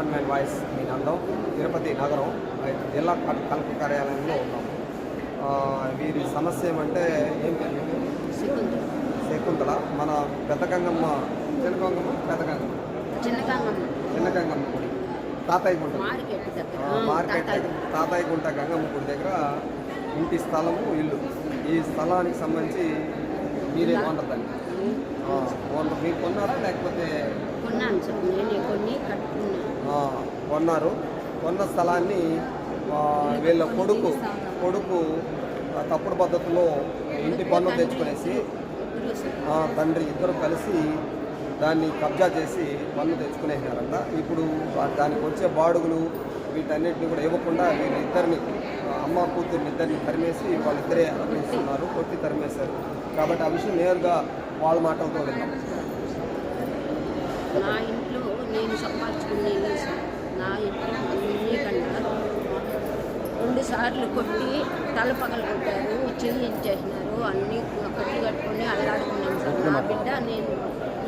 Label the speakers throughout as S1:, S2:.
S1: Common man voice మీ నందం తిరుపతి నగరం జిల్లా కల్- కలెక్టర్ కార్యాలయంలో ఉన్నాం. వీరి సమస్య ఏమంటే ఏం?
S2: శకుంతల.
S1: మన పెద్ద గంగమ్మ చిన్న గంగమ్మ పెద్ద గంగమ్మ? చిన్న గంగమ్మ. గుడి. తాతయ్య గుంట.
S2: మార్కెట్.
S1: తాతయ్య గుంట. గంగమ్మ గుడి దగ్గర ఇంటి స్థలము ఇల్లు. ఈ స్థలానికి సంబంధించి మీరే కొన్నదండి మీరు కొన్నారా లేకపోతే
S2: కొన్నాను సార్ నేనే కొన్ని కట్టుకున్నాను
S1: ఆ, కొన్నారు. కొన్న స్థలాన్ని వీళ్ళ కొడుకు కొడుకు తప్పుడు పద్ధతిలో ఇంటి పన్ను తెచ్చుకునేసి తండ్రి ఇద్దరు కలిసి దాన్ని కబ్జా చేసి పన్ను తెచ్చుకునేసినారంట. ఇప్పుడు దానికి వచ్చే బాడుగులు వీటన్నిటిని కూడా ఇవ్వకుండా వీళ్ళిద్దరిని అమ్మ కూతుర్ని ఇద్దరిని తరిమేసి వాళ్ళిద్దరే అనుభవిస్తున్నారు కొట్టి తరిమేశారు. కాబట్టి ఆ విషయం నేరుగా వాళ్ళ మాటలతో విన్నాం.
S2: నా ఇంట్లో నేను సంపాదించుకునే నా అన్ని కన్నా రెండు సార్లు కొట్టి తల పగలు కొట్టారు చెయ్యి ఇచ్చేసినారు అన్ని కట్లు కట్టుకొని అల్లాడుకున్నాను సార్. నా బిడ్డ నేను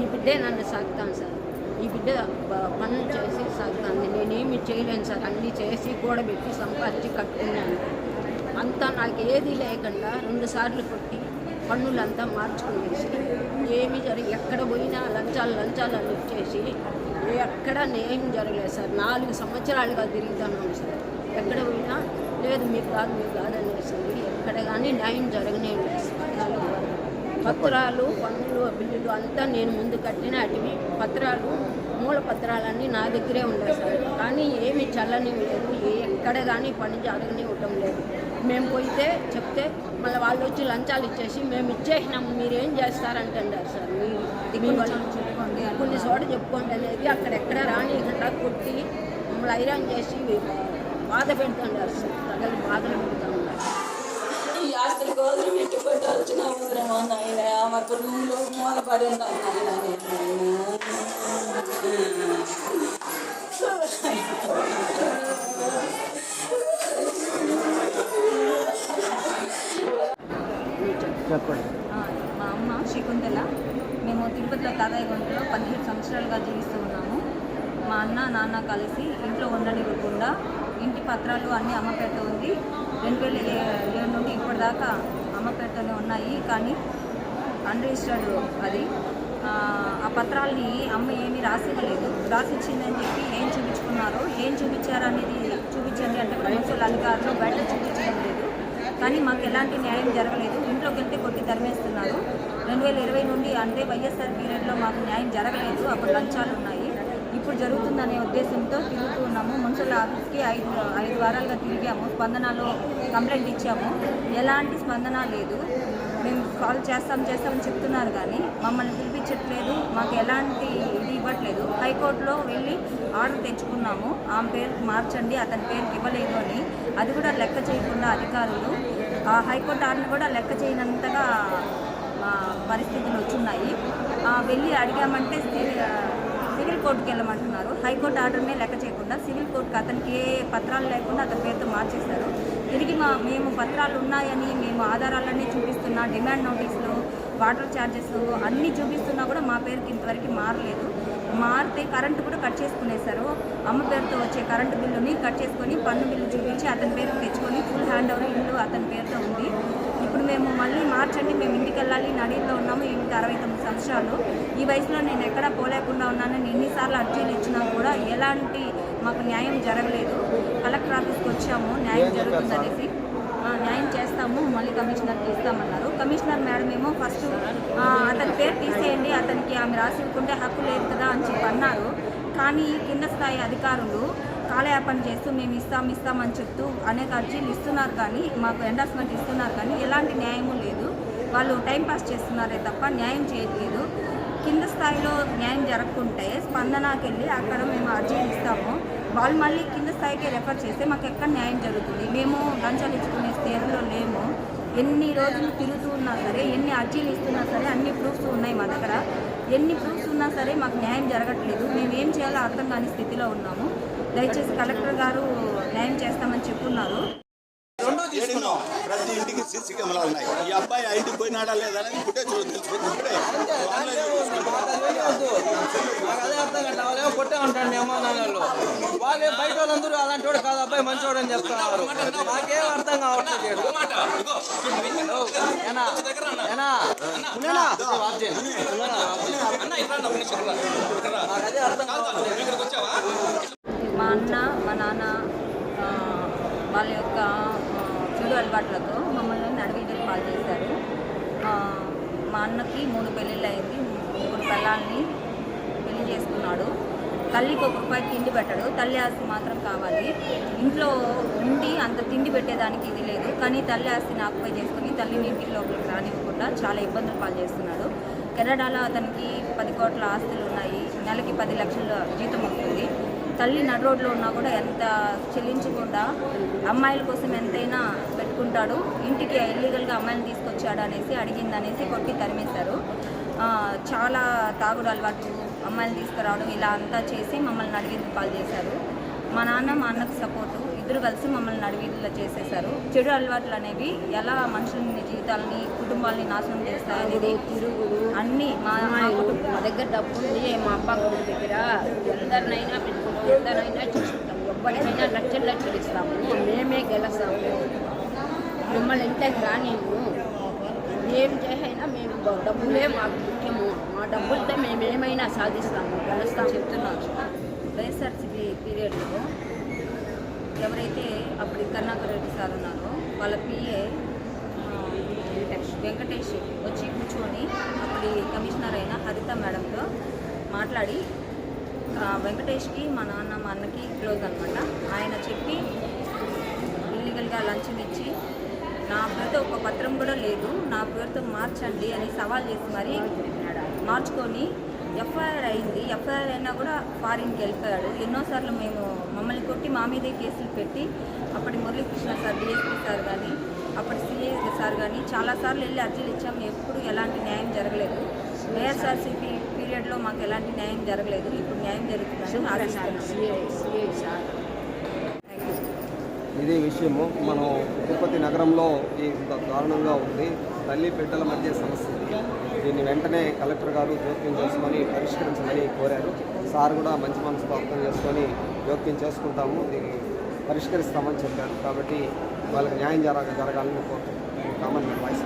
S2: ఈ బిడ్డే నన్ను సాగుతాను సార్. ఈ బిడ్డ పనులు చేసి సాగుతాను నేనేమి చేయలేను సార్. అన్నీ చేసి కూడబెట్టి సంపాదించి కట్టుకున్నాను. అంతా నాకు ఏది లేకుండా రెండు సార్లు కొట్టి పన్నులంతా మార్చుకునేసి ఏమి జరిగి ఎక్కడ పోయినా లంచాలు లంచాలు అని ఇచ్చేసి ఎక్కడ న్యాయం జరగలేదు సార్. నాలుగు సంవత్సరాలుగా తిరుగుతున్నాం సార్. ఎక్కడ పోయినా లేదు మీకు కాదు మీకు కాదు అనేసింది ఎక్కడ కానీ న్యాయం జరగనే లేదు. పత్రాలు పన్నులు బిల్లులు అంతా నేను ముందు కట్టిన అటివి పత్రాలు మూల పత్రాలన్నీ నా దగ్గరే ఉన్నాయి సార్. కానీ ఏమి చల్లని లేదు ఏ ఎక్కడ కానీ పని జరగని ఉండడం లేదు. మేము పోయితే చెప్తే మళ్ళీ వాళ్ళు వచ్చి లంచాలు ఇచ్చేసి మేము ఇచ్చేసినాము మీరేం చేస్తారంటున్నారు సార్. మీ వాళ్ళు కొన్ని చోట చెప్పుకోండి అనేది అక్కడెక్కడ రానియకుండా కొట్టి మమ్మల్ని ఐరాన్ చేసి బాధ పెడుతున్నారు సార్. ప్రజలు బాధలు పెడుతున్నారు.
S3: ఈ ఆస్తులు పెట్టాల్సిన నాయన మాకు రూమ్లో
S1: చెప్పండి.
S4: అమ్మ శకుంతల. మేము తిరుపతిలో తాతయ్య గుంటలో పదిహేడు సంవత్సరాలుగా జీవిస్తూ ఉన్నాము. మా అన్న నాన్న కలిసి ఇంట్లో ఉండనివ్వకుండా ఇంటి పత్రాలు అన్నీ అమ్మ పేరుతో ఉంది. రెండు వేల ఏడు నుండి ఇప్పటిదాకా అమ్మ పేరుతోనే ఉన్నాయి. కానీ అన్రిజిస్టర్డ్ అది. ఆ, పత్రాలని అమ్మ ఏమీ రాసివ్వలేదు. రాసిచ్చిందని చెప్పి ఏం చూపించుకున్నారో ఏం చూపించారనేది చూపించండి అంటే మున్సిపల్ అధికారులు బయట చూపించడం కానీ మాకు ఎలాంటి న్యాయం జరగలేదు. ఇంట్లోకి వెళ్తే కొట్టి తరిమేస్తున్నారు. రెండు వేల ఇరవై నుండి అంటే వైఎస్ఆర్ పీరియడ్లో మాకు న్యాయం జరగలేదు. అప్పుడు లంచాలు ఉన్నాయి. ఇప్పుడు జరుగుతుందనే ఉద్దేశంతో తిరుగుతూ ఉన్నాము. మున్సిపల్ ఆఫీస్కి ఐదు ఐదు వారాలుగా తిరిగాము. స్పందనలో కంప్లైంట్ ఇచ్చాము. ఎలాంటి స్పందన లేదు. మేము కాల్ చేస్తాం చేస్తామని చెప్తున్నారు కానీ మమ్మల్ని పిలిపించట్లేదు. మాకు ఎలాంటి ఇది ఇవ్వట్లేదు. హైకోర్టులో వెళ్ళి ఆర్డర్ తెచ్చుకున్నాము. ఆమె పేరు మార్చండి అతని పేరుకి ఇవ్వలేదు అని అది కూడా లెక్క చేయకుండా అధికారులు ఆ హైకోర్టు ఆర్డర్ని కూడా లెక్క చేయనంతగా పరిస్థితులు వచ్చున్నాయి. వెళ్ళి అడిగామంటే సివిల్ కోర్టుకి వెళ్ళమంటున్నారు. హైకోర్టు ఆర్డర్నే లెక్క చేయకుండా సివిల్ కోర్టుకి అతనికి ఏ పత్రాలు లేకుండా అతని పేరుతో మార్చేశారు. తిరిగి మా మేము పత్రాలు ఉన్నాయని మేము ఆధారాలన్నీ చూపిస్తున్నా డిమాండ్ నోటీసులు వాటర్ ఛార్జెస్ అన్నీ చూపిస్తున్నా కూడా మా పేరుకి ఇంతవరకు మారలేదు. మారితే కరెంటు కూడా కట్ చేసుకునేశారు అమ్మ పేరుతో వచ్చే కరెంటు బిల్లుని కట్ చేసుకొని పన్ను బిల్లు చూపించి అతని పేరు తెచ్చుకొని ఫుల్ హ్యాండ్ ఓవర్ ఇల్లు అతని పేరుతో ఉంది. ఇప్పుడు మేము మళ్ళీ మార్చండి మేము ఇంటికి వెళ్ళాలి నడిలో ఉన్నాము ఇంటికి అరవై తొమ్మిది సంవత్సరాలు. ఈ వయసులో నేను ఎక్కడా పోలేకుండా ఉన్నానని ఎన్నిసార్లు అర్జీలు ఇచ్చినా కూడా ఎలాంటి మాకు న్యాయం జరగలేదు. కలెక్టర్ ఆఫీస్కి వచ్చాము న్యాయం జరుగుతుందనేసి న్యాయం చేస్తాము మళ్ళీ కమిషనర్కి ఇస్తామన్నారు కమిషనర్ మేడం ఏమో ఫస్ట్ అతని పేరు తీసేయండి అతనికి ఆమె రాసివ్వకుంటే హక్కు లేదు కదా అని చెప్పి అన్నారు. కానీ కింద స్థాయి అధికారులు కాలయాపన చేస్తూ మేము ఇస్తాం ఇస్తామని చెప్తూ అనేక అర్జీలు ఇస్తున్నారు కానీ మాకు ఎండార్స్మెంట్ ఇస్తున్నారు కానీ ఎలాంటి న్యాయము లేదు. వాళ్ళు టైం పాస్ చేస్తున్నారే తప్ప న్యాయం చేయట్లేదు. కింద స్థాయిలో న్యాయం జరగకుంటే స్పందనకెళ్ళి అక్కడ మేము అర్జీలు ఇస్తాము. వాళ్ళు మళ్ళీ స్థాయికి రెఫర్ చేస్తే మాకు ఎక్కడ న్యాయం జరుగుతుంది? మేము లంచాలు ఇచ్చుకునే స్థితిలో లేము. ఎన్ని రోజులు తిరుగుతూ ఉన్నా సరే ఎన్ని అర్జీలు ఇస్తున్నా సరే అన్ని ప్రూఫ్స్ ఉన్నాయి మా దగ్గర. ఎన్ని ప్రూఫ్స్ ఉన్నా సరే మాకు న్యాయం జరగట్లేదు. మేము ఏం చేయాలో అర్థం కాని స్థితిలో ఉన్నాము. దయచేసి కలెక్టర్ గారు న్యాయం చేస్తామని చెప్పున్నారు.
S5: తీసుకున్నాం ప్రతి ఇంటికి సీసీ కెమెరాలు ఉన్నాయి. ఈ అబ్బాయి ఆ ఇంటికి పోయినాడా లేదా అనేది ఇప్పుడే చూడ ఇప్పుడే
S6: కొట్టే ఉంటాడు వాళ్ళే బయట వాళ్ళందరూ అలాంటి వాడు కాదు అబ్బాయి మంచోడు అని చెప్తున్నారు నాకేం అర్థం కావట్లేదు అదే అర్థం కావట్లేదు
S4: మా అన్న మా నాన్న వాళ్ళ యొక్క చెడు అలవాట్లతో మమ్మల్ని నడివీధులు పాలు చేశారు. మా అన్నకి మూడు పెళ్ళిళ్ళు అయింది. ముగ్గురు పిల్లల్ని పెళ్ళి చేసుకున్నాడు. తల్లికి ఒక రూపాయి తిండి పెట్టడు. తల్లి ఆస్తి మాత్రం కావాలి. ఇంట్లో ఉండి అంత తిండి పెట్టేదానికి ఇది లేదు. కానీ తల్లి ఆస్తిని ఆక్యుపై చేసుకుని తల్లిని ఇంటి లోపలికి రానివ్వకుండా చాలా ఇబ్బందులు పాలు చేస్తున్నాడు. కెనడాలో అతనికి పది కోట్ల ఆస్తులు ఉన్నాయి. నెలకి పది లక్షల జీతం వస్తుంది. తల్లి నడు రోడ్లో ఉన్నా కూడా ఎంత చెల్లించకుండా అమ్మాయిల కోసం ఎంతైనా పెట్టుకుంటాడు ఇంటికి ఇల్లీగల్గా అమ్మాయిని తీసుకొచ్చాడు అనేసి అడిగింది అనేసి కొట్టి తరిమేశారు. చాలా తాగుడు అలవాటు అమ్మాయిని తీసుకురావడం ఇలా అంతా చేసి మమ్మల్ని నడివీధి పాలు చేశారు. మా నాన్న మా అన్నకు సపోర్టు ఇద్దరు కలిసి మమ్మల్ని నడివీధిలో చేసేశారు. చెడు అలవాట్లు అనేవి ఎలా మనుషులని జీవితాలని కుటుంబాలని నాశనం చేస్తాయనేది
S2: తిరుగుడు.
S4: అన్నీ మా మా
S2: అమ్మాయిలు
S4: కుటుంబం
S2: మా దగ్గర డబ్బు ఉంది మా అబ్బా దగ్గర. ఎందరినైనా పెట్టుకుంటాం ఎందరైనా చేసుకుంటాం. ఎవ్వరికైనా లక్షలు లక్షలు ఇస్తాము. మేమే గెలుస్తాము. మిమ్మల్ని ఇంటికి రానివ్వు. ఏం చేసైనా మేము డబ్బులే మాకు ముఖ్యము. మా డబ్బులతో మేము ఏమైనా సాధిస్తాము గెలుస్తాం
S4: చెప్తున్నారు వైఎస్ఆర్సీపీ పీరియడ్లో ఎవరైతే అప్పుడు కర్ణాకర్ రెడ్డి సార్ ఉన్నారో వాళ్ళ పిఏ వెంకటేష్ వచ్చి కూర్చొని అప్పటి కమిషనర్ అయిన హరిత మేడంతో మాట్లాడి వెంకటేష్కి మా నాన్న మా అన్నకి క్లోజ్ అనమాట ఆయన చెప్పి ఇల్లీగల్గా లంచం ఇచ్చి నా పేరుతో ఒక పత్రం కూడా లేదు. నా పేరుతో మార్చండి అని సవాల్ చేసి మరి మార్చుకొని ఎఫ్ఐఆర్ అయింది. ఎఫ్ఐఆర్ అయినా కూడా ఫారిన్కి వెళ్ళిపోయాడు. ఎన్నోసార్లు మేము మమ్మల్ని కొట్టి మా మీదే కేసులు పెట్టి అప్పటి మురళీకృష్ణ సార్ డిఎస్పీ సార్ కానీ అప్పటి సిఏ సార్ కానీ చాలాసార్లు వెళ్ళి అర్జీలు ఇచ్చాము ఎప్పుడు ఎలాంటి న్యాయం జరగలేదు. వైఎస్ఆర్సీపీ పీరియడ్లో మాకు ఎలాంటి న్యాయం జరగలేదు. ఇప్పుడు న్యాయం జరుగుతుందని ఆశిస్తున్నాను
S2: CI CI sir
S4: thank you
S1: ఇదే విషయము. మనం తిరుపతి నగరంలో ఈ దారుణంగా ఉంది. తల్లి బిడ్డల మధ్య సమస్య దీన్ని వెంటనే కలెక్టర్ గారు జోక్యం చేసుకొని పరిష్కరించమని కోరారు. సార్ కూడా మంచి మనసుతో అర్థం చేసుకొని జోక్యం చేసుకుంటాము. దీన్ని పరిష్కరిస్తామని చెప్పారు. కాబట్టి వాళ్ళకి న్యాయం జరగ జరగాలని కోరుతున్నాను కామన్ వాయిస్.